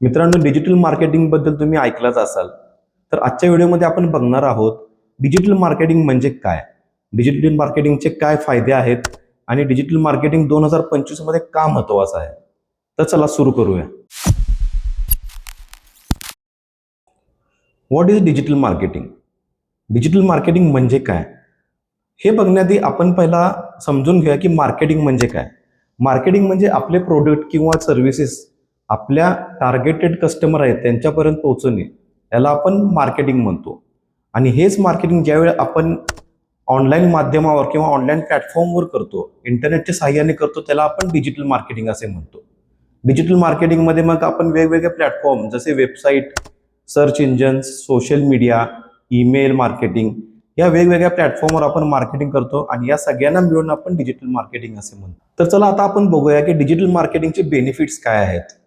मित्रांनो डिजिटल मार्केटिंगबद्दल तुम्ही ऐकलंच असाल. तर आजच्या व्हिडिओमध्ये आपण बघणार आहोत डिजिटल मार्केटिंग म्हणजे काय? डिजिटल मार्केटिंगचे काय फायदे आहेत? आणि डिजिटल मार्केटिंग दोन हजार पंचवीसमध्ये का महत्वाचं आहे? तर चला सुरू करूया. What is digital marketing digital marketing म्हणजे काय? हे बघण्याआधी आपण पहिला समजून घेऊया की मार्केटिंग म्हणजे काय. मार्केटिंग म्हणजे आपले प्रोडक्ट किंवा सर्व्हिसेस आपल्या टार्गेटेड कस्टमर आहेत त्यांच्यापर्यंत पोहोचवणे याला आपण मार्केटिंग म्हणतो. आणि हेच मार्केटिंग ज्यावेळी आपण ऑनलाईन माध्यमावर किंवा ऑनलाईन प्लॅटफॉर्मवर करतो इंटरनेटच्या सहाय्याने करतो त्याला आपण डिजिटल मार्केटिंग असे म्हणतो. डिजिटल मार्केटिंगमध्ये मग आपण वेगवेगळे प्लॅटफॉर्म जसे website search engines social media email marketing या वेगवेगळ्या प्लॅटफॉर्मवर आपण मार्केटिंग करतो आणि या सगळ्यांना मिळून आपण डिजिटल मार्केटिंग असे म्हणतो. तर चला आता आपण बघूया की डिजिटल मार्केटिंगचे बेनिफिट्स काय आहेत.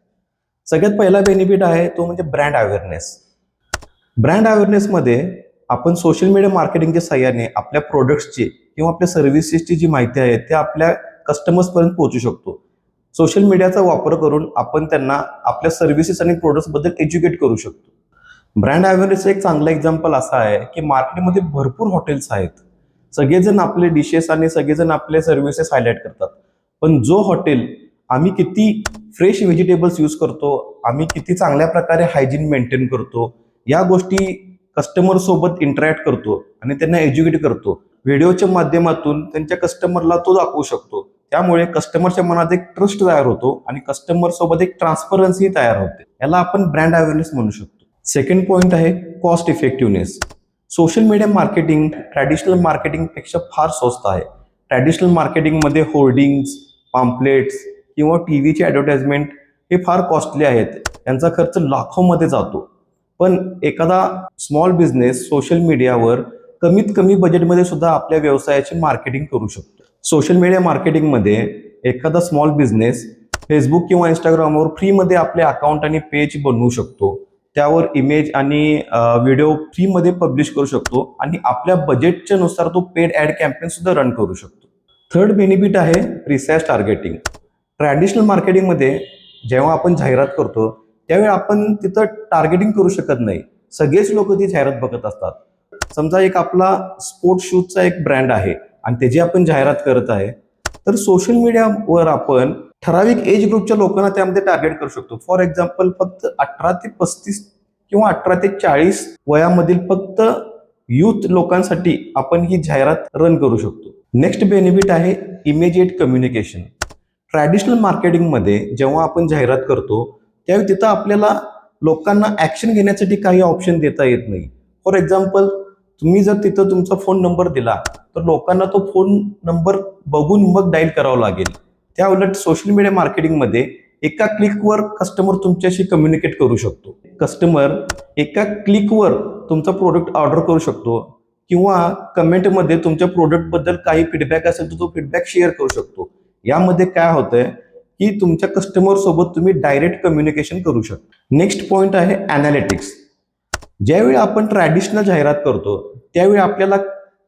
सगळ्यात पहिला बेनिफिट आहे तो म्हणजे ब्रँड अवेअरनेस ब्रँड अवेअरनेसमध्ये आपण सोशल मीडिया मार्केटिंगच्या सहाय्याने आपल्या प्रोडक्ट्सची किंवा आपल्या सर्व्हिसेसची जी माहिती आहे ते आपल्या कस्टमर्सपर्यंत पोहोचू शकतो. सोशल मीडियाचा वापर करून आपण त्यांना आपल्या सर्व्हिसेस आणि प्रोडक्ट्सबद्दल एज्युकेट करू शकतो. ब्रँड अवेअरनेसचं एक चांगलं एक्झाम्पल असं आहे की मार्केटमध्ये भरपूर हॉटेल्स आहेत. सगळेजण आपले डिशेस आणि सगळेजण आपले सर्व्हिसेस हायलाईट करतात. पण जो हॉटेल आम्ही किती फ्रेश व्हेजिटेबल्स यूज करतो. आम्ही किती चांगल्या प्रकारे हायजीन मेंटेन करतो. या गोष्टी कस्टमर सोबत इंटरॅक्ट करतो आणि त्यांना एज्युकेट करतो. व्हिडिओच्या माध्यमातून त्यांच्या कस्टमरला तो दाखवू शकतो. त्यामुळे कस्टमरच्या मनात एक ट्रस्ट तयार होतो आणि कस्टमर सोबत एक ट्रान्सपरन्सी तयार होते. याला आपण ब्रँड अवेअरनेस म्हणू शकतो. सेकंड पॉईंट आहे cost effectiveness social media marketing traditional मार्केटिंगपेक्षा फार स्वस्त आहे. ट्रॅडिशनल मार्केटिंगमध्ये होर्डिंग्स पाम्पलेट्स किंवा टी व्हीचे ॲडव्हर्टाइजमेंट हे फार कॉस्टली आहेत. यांचा खर्च लाखोमध्ये जातो. पण एखादा स्मॉल बिझनेस सोशल मीडियावर कमीत कमी बजेटमध्ये सुद्धा आपल्या व्यवसायाची मार्केटिंग करू शकतो. सोशल मीडिया मार्केटिंगमध्ये एखादा स्मॉल बिझनेस फेसबुक किंवा इंस्टाग्रामवर फ्रीमध्ये आपले अकाउंट आणि पेज बनवू शकतो. त्यावर इमेज आणि व्हिडिओ फ्रीमध्ये पब्लिश करू शकतो आणि आपल्या बजेटच्या नुसार तो पेड ॲड कॅम्पेन सुद्धा रन करू शकतो. थर्ड बेनिफिट आहे रिसॅच टार्गेटिंग ट्रॅडिशनल मार्केटिंगमध्ये जेव्हा आपण जाहिरात करतो त्यावेळी आपण तिथं टार्गेटिंग करू शकत नाही. सगळेच लोक ती जाहिरात बघत असतात. समजा एक आपला स्पोर्ट्स शूजचा एक ब्रँड आहे आणि त्याची आपण जाहिरात करत आहे तर सोशल मीडियावर आपण ठराविक एज ग्रुपच्या लोकांना त्यामध्ये टार्गेट करू शकतो. फॉर एक्झाम्पल फक्त अठरा ते पस्तीस किंवा अठरा ते चाळीस वयामधील फक्त युथ लोकांसाठी आपण ही जाहिरात रन करू शकतो. नेक्स्ट बेनिफिट आहे इमिजिएट कम्युनिकेशन ट्रॅडिशनल मार्केटिंगमध्ये जेव्हा आपण जाहिरात करतो त्यावेळी तिथं आपल्याला लोकांना ॲक्शन घेण्यासाठी काही ऑप्शन देता येत नाही. फॉर एक्झाम्पल तुम्ही जर तिथं तुमचा फोन नंबर दिला तर लोकांना तो फोन नंबर बघून मग डायल करावा लागेल. त्या उलट सोशल मीडिया मार्केटिंगमध्ये एका क्लिकवर कस्टमर तुमच्याशी कम्युनिकेट करू शकतो. कस्टमर एका क्लिकवर तुमचा प्रोडक्ट ऑर्डर करू शकतो किंवा कमेंटमध्ये तुमच्या प्रोडक्टबद्दल काही फीडबॅक असेल तर तो फीडबॅक शेअर करू शकतो. यामध्ये काय होतंय की तुमच्या कस्टमर सोबत तुम्ही डायरेक्ट कम्युनिकेशन करू शकता. नेक्स्ट पॉइंट आहे अनालिटिक्स ज्यावेळी आपण ट्रॅडिशनल जाहिरात करतो त्यावेळी आपल्याला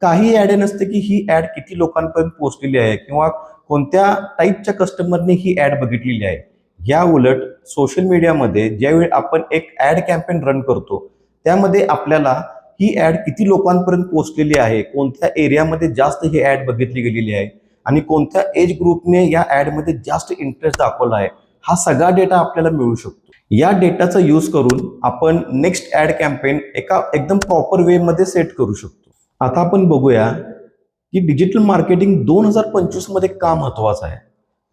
काही ॲड नसते की ही ॲड किती लोकांपर्यंत पोहोचलेली आहे किंवा कोणत्या टाईपच्या कस्टमरने ही ॲड बघितलेली आहे. या उलट सोशल मीडियामध्ये ज्यावेळी आपण एक ॲड कॅम्पेन रन करतो त्यामध्ये आपल्याला ही ॲड किती लोकांपर्यंत पोहोचलेली आहे कोणत्या एरियामध्ये जास्त ही ॲड बघितली गेलेली आहे आणि कोणत्या एज ग्रुपने या ॲडमध्ये जास्त इंटरेस्ट दाखवला आहे हा सगळा डेटा आपल्याला मिळू शकतो. या डेटाचा यूज करून आपण नेक्स्ट ॲड कॅम्पेन एका एकदम प्रॉपर वेमध्ये सेट करू शकतो. आता आपण बघूया की डिजिटल मार्केटिंग दोन हजार पंचवीसमध्ये का महत्वाचं आहे.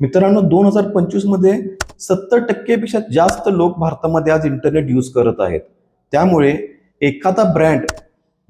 मित्रांनो दोन हजार पंचवीसमध्ये सत्तर टक्केपेक्षा जास्त लोक भारतामध्ये आज इंटरनेट यूज करत आहेत. त्यामुळे एखादा ब्रँड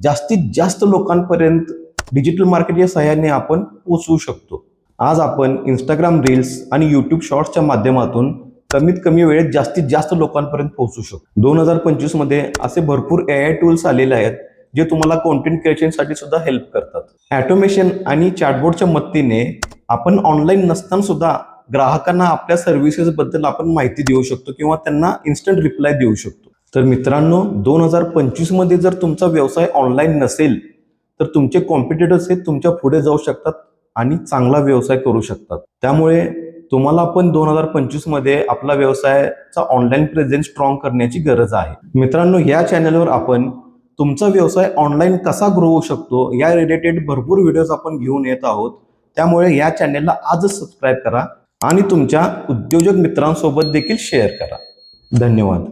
जास्तीत जास्त लोकांपर्यंत डिजिटल मार्केटच्या सहाय्याने आपण पोचवू शकतो. आज आपण इंस्टाग्राम रील्स आणि यूट्यूब शॉर्ट्सच्या माध्यमातून कमीत कमी वेळेत जास्तीत जास्त लोकांपर्यंत पोहोचू शकतो. दोन हजार पंचवीसमध्ये असे भरपूर ए आय टूल्स आलेले आहेत जे तुम्हाला कॉन्टेंट क्रिएशनसाठी सुद्धा हेल्प करतात. ॲटोमेशन आणि चॅटबोर्डच्या मदतीने आपण ऑनलाईन नसताना सुद्धा ग्राहकांना आपल्या सर्व्हिसेस बद्दल आपण माहिती देऊ शकतो किंवा त्यांना इन्स्टंट रिप्लाय देऊ शकतो. तर मित्रांनो दोन हजार पंचवीसमध्ये जर तुमचा व्यवसाय ऑनलाईन नसेल तर तुमचे कॉम्पिटिटर्स हे तुमच्यापुढे जाऊ शकतात आणि चांगला व्यवसाय करू शकतात. त्यामुळे तुम्हाला पण दोन हजार पंचवीसमध्ये आपला व्यवसायाचा ऑनलाईन प्रेझेन्स स्ट्रॉंग करण्याची गरज आहे. मित्रांनो या चॅनलवर आपण तुमचा व्यवसाय ऑनलाईन कसा ग्रो होऊ शकतो या रिलेटेड भरपूर व्हिडिओज आपण घेऊन येत आहोत. त्यामुळे या चॅनेलला आजच सबस्क्राईब करा आणि तुमच्या उद्योजक मित्रांसोबत देखील शेअर करा. धन्यवाद.